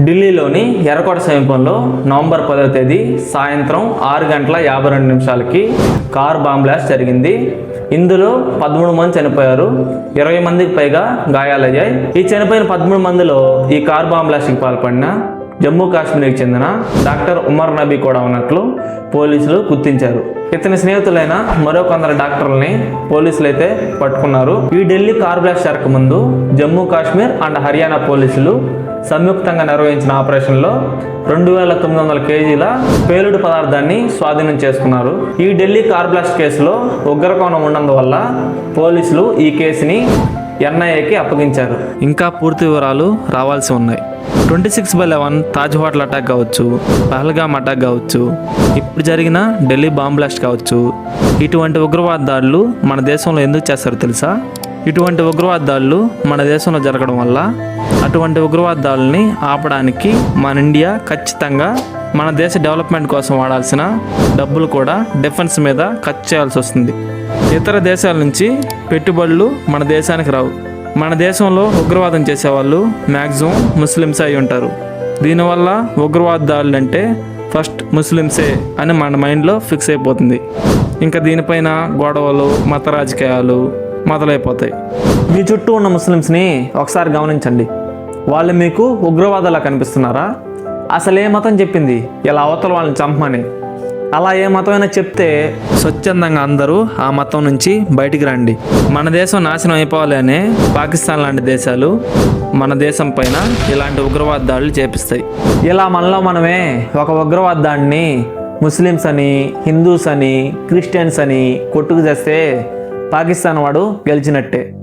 ఢిల్లీలోని ఎర్రకోట సమీపంలో నవంబర్ పదవ తేదీ సాయంత్రం ఆరు గంటల యాభై రెండు నిమిషాలకి కార్ బాంబ్ బ్లాస్ట్ జరిగింది. ఇందులో పదమూడు మంది చనిపోయారు. ఇరవై మందికి పైగా గాయాలయ్యాయి. ఈ చనిపోయిన పదమూడు మందిలో ఈ కార్ బాంబ్ బ్లాస్ట్కి పాల్పడిన జమ్మూ కాశ్మీర్కి చెందిన డాక్టర్ ఉమర్ నబీ కూడా ఉన్నట్లు పోలీసులు గుర్తించారు. ఇతని స్నేహితులైన మరో కొందరు డాక్టర్లని పోలీసులు అయితే పట్టుకున్నారు. ఈ ఢిల్లీ కార్ బ్లాస్ట్ జరగకముందు జమ్మూ కాశ్మీర్ అండ్ హర్యానా పోలీసులు సంయుక్తంగా నిర్వహించిన ఆపరేషన్లో రెండు వేల తొమ్మిది వందల కేజీల పేలుడు పదార్థాన్ని స్వాధీనం చేసుకున్నారు. ఈ ఢిల్లీ కార్ బ్లాస్ట్ కేసులో ఉగ్రకోణం ఉన్నందువల్ల పోలీసులు ఈ కేసుని ఎన్ఐఏకి అప్పగించారు. ఇంకా పూర్తి వివరాలు రావాల్సి ఉన్నాయి. Twenty six by eleven Taj hotel attack కావచ్చు పహల్గామ్ అటాక్ కావచ్చు ఇప్పుడు జరిగిన ఢిల్లీ బాంబ్ బ్లాస్ట్ కావచ్చు. ఇటువంటి ఉగ్రవాద దాడులు మన దేశంలో ఎందుకు చేస్తారో తెలుసా? ఇటువంటి ఉగ్రవాదాలు మన దేశంలో జరగడం వల్ల అటువంటి ఉగ్రవాదాలని ఆపడానికి మన ఇండియా ఖచ్చితంగా మన దేశ డెవలప్మెంట్ కోసం వాడాల్సిన డబ్బులు కూడా డిఫెన్స్ మీద ఖర్చు చేయాల్సి వస్తుంది. ఇతర దేశాల నుంచి పెట్టుబడులు మన దేశానికి రావు. మన దేశంలో ఉగ్రవాదం చేసేవాళ్ళు మ్యాక్సిమం ముస్లిమ్స్ అయి ఉంటారు. దీనివల్ల ఉగ్రవాదాలు అంటే ఫస్ట్ ముస్లిమ్సే అని మన మైండ్లో ఫిక్స్ అయిపోతుంది. ఇంకా దీనిపైన గొడవలు మత రాజకీయాలు మొదలైపోతాయి. మీ చుట్టూ ఉన్న ముస్లిమ్స్ని ఒకసారి గమనించండి. వాళ్ళు మీకు ఉగ్రవాదాలా కనిపిస్తున్నారా? అసలు ఏ మతం చెప్పింది? ఇలా అవతల వాళ్ళని చంపమని. అలా ఏ మతమైనా చెప్తే స్వచ్ఛందంగా అందరూ ఆ మతం నుంచి బయటికి రండి. మన దేశం నాశనం అయిపోవాలనే పాకిస్తాన్ లాంటి దేశాలు మన దేశం పైన ఇలాంటి ఉగ్రవాద దాడులు చేపిస్తాయి. ఇలా మనలో మనమే ఒక ఉగ్రవాద దాడిని ముస్లిమ్స్ అని హిందూస్ అని క్రిస్టియన్స్ అని కొట్టుకు చేస్తే పాకిస్తాన్ వాడు గెలిచినట్టే.